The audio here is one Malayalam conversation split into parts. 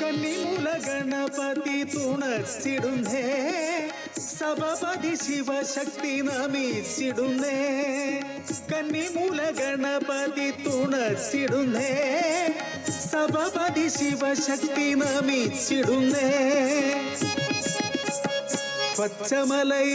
கன்னிமூல கணபதி துணச்சிடுந்தே சபபதி சிவசக்தி நமீச்சிடுந்தே கன்னிமூல கணபதி துணச்சிடுந்தே சபபதி சிவசக்தி நமீச்சிடுந்தே பச்சமலை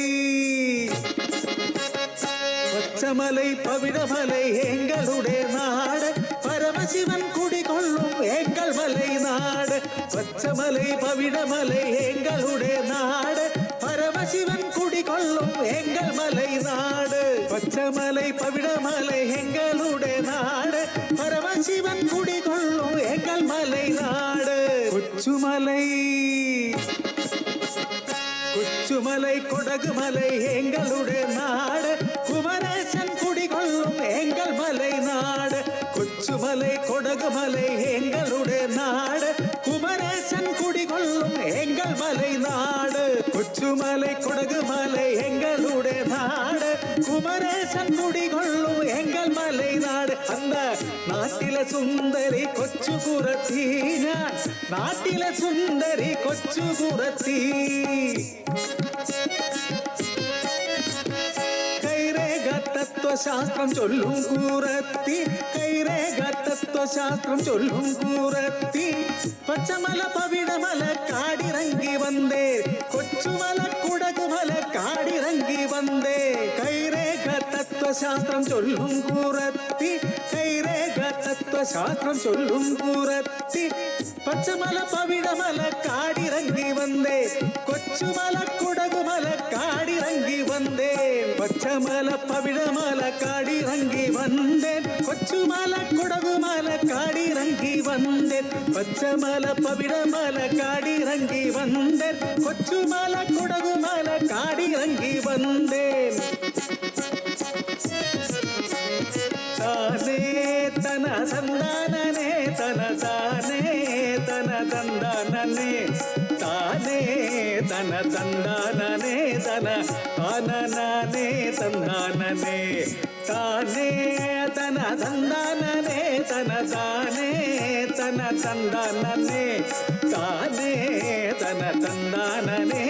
பச்சமலை பவிழமலை எங்களுடைய நாடு. பரமசிவன் குடிகொள்ளும் எங்கள் மலை நாடு. பச்சமலை பவிழமலை எங்களுடைய நாடு. பரமசிவன் குடிகொள்ளும் எங்கள் மலை நாடு. பச்சமலை பவிழமலை எங்களுடைய நாடு. பரமசிவன் குடிகொள்ளும் எங்கள் மலை நாடு. கொச்சுமலை குமலை கொடகு மலை எங்களுடைய நாடு. குமரேசன் குடிகொள்ளும் எங்கள் மலை நாடு. கொச்சுமலை கொடகு மலை எங்களுடைய நாடு. குமரேசன் குடிகொள்ளும் எங்கள் மலை நாடு. கொச்சுமலை கொடகு மலை எங்களுடைய நாடு. குமரேசன் குடிகொள்ளும் எங்கள் மலை நாடு. அந்த நாட்டில சுந்தரி கொச்சு குரத்தீங்க நாட்டில சுந்தரி கொச்சு குரத்தீ. തത്വശാസ്ത്രം ചൊല്ലും കൂറത്തി കൈരേഖ തത്വശാസ്ത്രം ചൊല്ലും കൂറത്തി പച്ചമല പവിടമല കാടിറങ്ങി വന്നേ കൊച്ചുമല കുടകുമല കാടിറങ്ങി വന്നേ കൈരേഖ തത്വശാസ്ത്രം ചൊല്ലും കൂറത്തി കൈരേഖ തത്വശാസ്ത്രം ചൊല്ലും കൂറത്തി பச்சைமல பவிழமல காடிறங்கி வந்தேன். கொச்சுமல குடகுமல காடிறங்கி வந்தேன். பச்சைமல பவிழமல காடிறங்கி வந்தேன். கொச்சுமல குடகுமல காடிறங்கி வந்தேன். பச்சைமல பவிழமல காடிறங்கி வந்தேன். கொச்சுமல குடகுமல காடிறங்கி வந்தேன். తన తందాననే తన తాననే తందాననే తానే తన తందాననే తన తానే తన తందాననే తానే తన తందాననే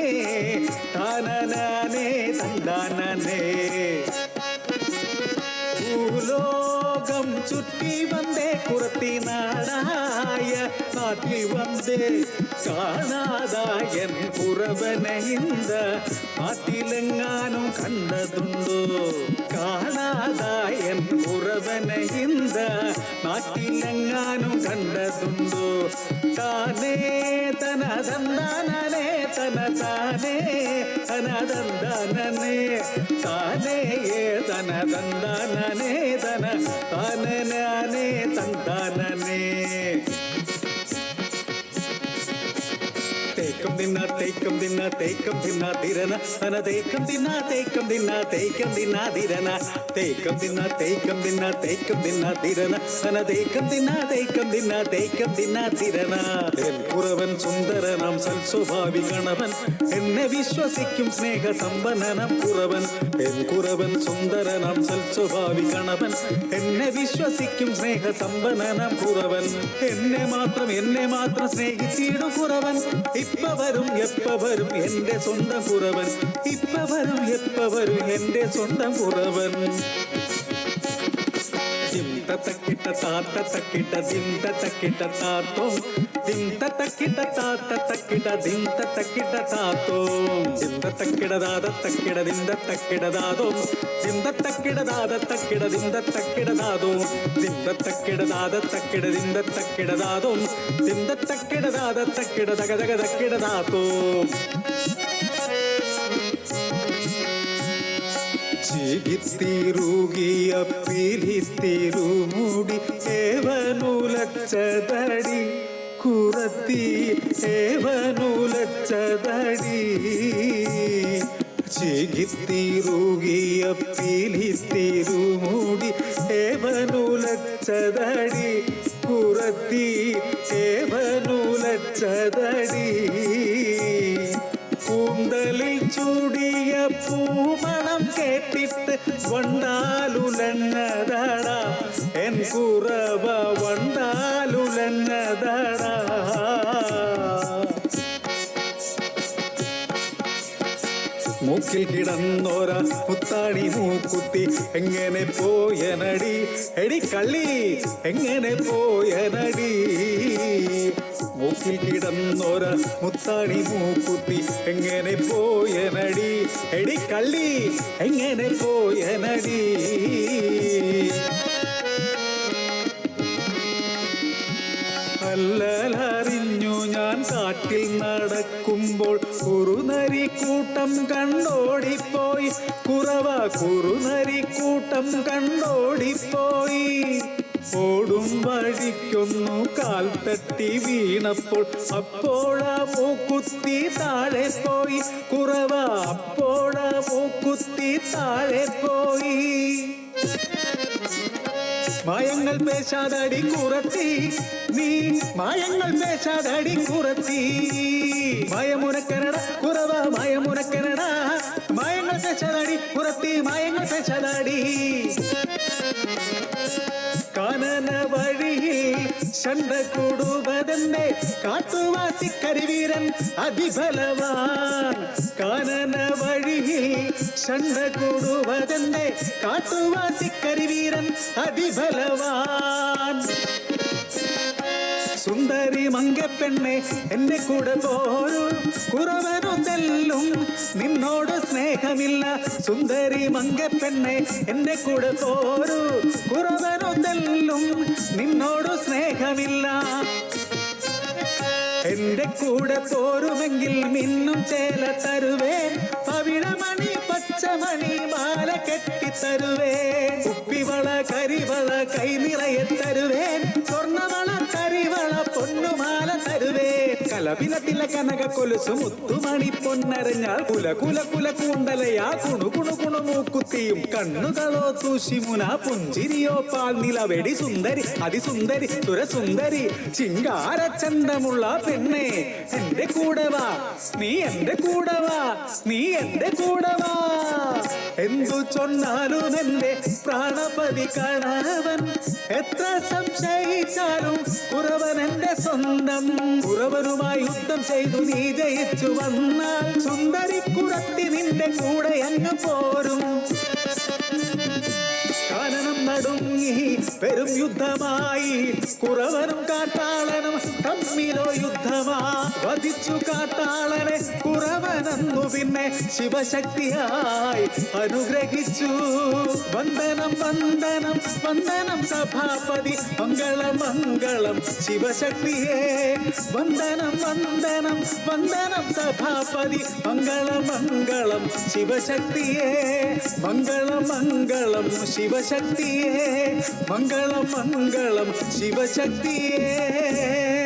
తాననే తందాననే భూలోకం చుట్టి വന്നേ കുറത്തി നാടായ നാട്ടിൽ വന്നേ കാണാതായൻ കുറവനെ ഇന്ത നാട്ടിലെങ്ങാനും കണ്ടതുണ്ടോ കാണാതായൻ കുറവനെ ഇന്ത നാട്ടിലെങ്ങാനും കണ്ടതുണ്ടോ താനേ തന ತನ ತಾನೇ ತನದಂದನೇ ತಾನೇಯೇ ತನದಂದನೇ ತನ ತಾನೇ ತಂದಾನೇ തിന്ന തേക്കം തിന്ന തേക്കം തിന്ന തിരന അന തേക്കം തിന്ന തേക്കം തിന്ന തേക്കം തിന്ന തിരന തേക്കം തിന്ന തേക്കം തിന്ന തേക്കം തിന്ന തിരന അന തേക്കം തിന്ന തേക്കം തിന്ന തേക്കം തിന്ന തിരന എൻ കുറവൻ സുന്ദരനാം സൽസ്വഭാവി ഗണവൻ എന്നെ വിശ്വസിക്കും സ്നേഹ സമ്പന്നനം കുറവൻ എൻ കുറവൻ സുന്ദരനാം സൽസ്വഭാവി ഗണവൻ എന്നെ വിശ്വസിക്കും സ്നേഹ സമ്പന്നനം കുറവൻ എന്നെ മാത്രം എന്നെ മാത്രം സ്നേഹിച്ചിടും കുറവൻ வரும் எப்ப வரும் என்ற சொந்த புறவன் இப்ப வரும் எப்ப வரும் என்ற சொந்த புறவன் దింత తక్కిట తాత తక్కిట దింత తక్కిట తాతో దింత తక్కిట తాత తక్కిట దింత తక్కిట తాతో దింత తక్కిడ దాద తక్కిడ దింద తక్కిడ దాదో దింద తక్కిడ దాద తక్కిడ దింద తక్కిడ దాదో దింద తక్కిడ దాద తక్కిడ దింద తక్కిడ దాదో దింద తక్కిడ దాద తక్కిడ దగ దగ దక్కిడ దాతో ചികിത്തിരുകിയ പിരിത്തിരുമുടി ഏവനുലച്ചതടി കുറത്തി ഏവനുലച്ചതടി. ചികിത്തിരുകിയ പിലിത്തിരുമുടി ഏവനുലച്ചതടി കുറത്തി ഏവനുലച്ചതടി. കേട്ടിട്ട് എൻ കുറവ വണ്ടാലുലഞ്ഞതടാ. മൂക്കിൽ കിടന്നോര മുത്താണി മൂക്കുത്തി എങ്ങനെ പോയനടി? എടി കള്ളി എങ്ങനെ പോയനടി? മൂക്കിൽ കിടന്നോര മുത്താണി മൂക്കുത്തി. എങ്ങനെ പോയനടി എടി കള്ളി എങ്ങനെ പോയനടി അല്ലലറിഞ്ഞു ഞാൻ കാട്ടിൽ നടക്കുമ്പോൾ കുറുനരി കൂട്ടം കണ്ടോടിപ്പോയി. കുറവ കുറുനരി കൂട്ടം കണ്ടോടിപ്പോയി. ഓടും വഴിക്കൊന്നു കാൽ തട്ടി വീണപ്പോൾ അപ്പോഴാ മൂക്കുത്തി താഴെ പോയി. കുറവ അപ്പോഴാ മൂക്കുത്തി താഴെ പോയി. മായങ്ങൾ പേശാതടി കുറത്തി. നീ മായങ്ങൾ പേശാതടി കുറത്തി. മായമുനക്കനട കുറവ മായമുനക്കനട മായങ്ങൾ പേശാതടി കുറത്തി മായങ്ങൾ പേശാതടി ചണ്ട കൂടുവതെന്നെ കാട്ടുവാസി കരിവീരൻ അതിബലവാൻ കാനന വഴിയിൽ ചണ്ട കൂടുവതെന്നെ കാട്ടുവാസി കരിവീരൻ അതിബലവാൻ സുന്ദരി മങ്കപ്പെണ്ണെ എന്നെ കൂടെ പോരൂ. കുറവനൊന്നെല്ലും നിന്നോട് സ്നേഹമില്ല. സുന്ദരി മങ്കപ്പെണ്ണെ എന്നെ കൂടെ പോരൂ. കുറവനൊന്നെല്ലും നിന്നോട് സ്നേഹമില്ല. എന്റെ കൂടെ പോരുമെങ്കിൽ മിന്നും ചേല തരുവേ പവിഴമണി பச்சமணி மாலை கட்டி தருவேன். உப்பிவள கரிவள கை நிறைய தருவேன். சொன்னவள கரிவள பொண்ணு കലപിലത്തില കനക കൊലുസു മുത്തുമണി പൊന്നരഞ്ഞാൽ കുല കുല കുല കൂണ്ടലയാ കുണു കുണു കുണു മൂക്കുത്തിയും കണ്ണുകളോ തൂശിമുന പുഞ്ചിരിയോ പാൽ നിലവെടി സുന്ദരി അതിസുന്ദരി സുരസുന്ദരി ചിങ്കാരച്ചന്തമുള്ള പെണ്ണെ എന്റെ കൂടെ നീ എന്റെ കൂടെ നീ എന്റെ കൂടെ എന്തു ചൊന്നാലും എന്റെ പ്രാണപതി കാണാവൻ എത്ര സംശയിച്ചാലും കുറവൻ എന്റെ സ്വന്തം. കുറവനുമായി യുദ്ധം ചെയ്തു നീ ജയിച്ചു വന്നാൽ സുന്ദരി കുറത്തി നിന്റെ കൂടെ അങ്ങ് പോരും. കാനനം നടുങ്ങി പെരും യുദ്ധമായി കുറവനും കാട്ടാളനും തമ്മിലോ യുദ്ധമാ. വധിച്ചു കാട്ടാളനെ കുറവനന്നു പിന്നെ ശിവശക്തിയായി അനുഗ്രഹിച്ചു. വന്ദനം വന്ദനം വന്ദനം സഭാപതി. മംഗളം മംഗളം ശിവശക്തിയെ. വന്ദനം വന്ദനം വന്ദനം സഭാപതി. മംഗളം മംഗളം ശിവശക്തിയേ. മംഗളം മംഗളം ശിവശക്തിയേ. മംഗളം മംഗളം ശിവശക്തിയേ.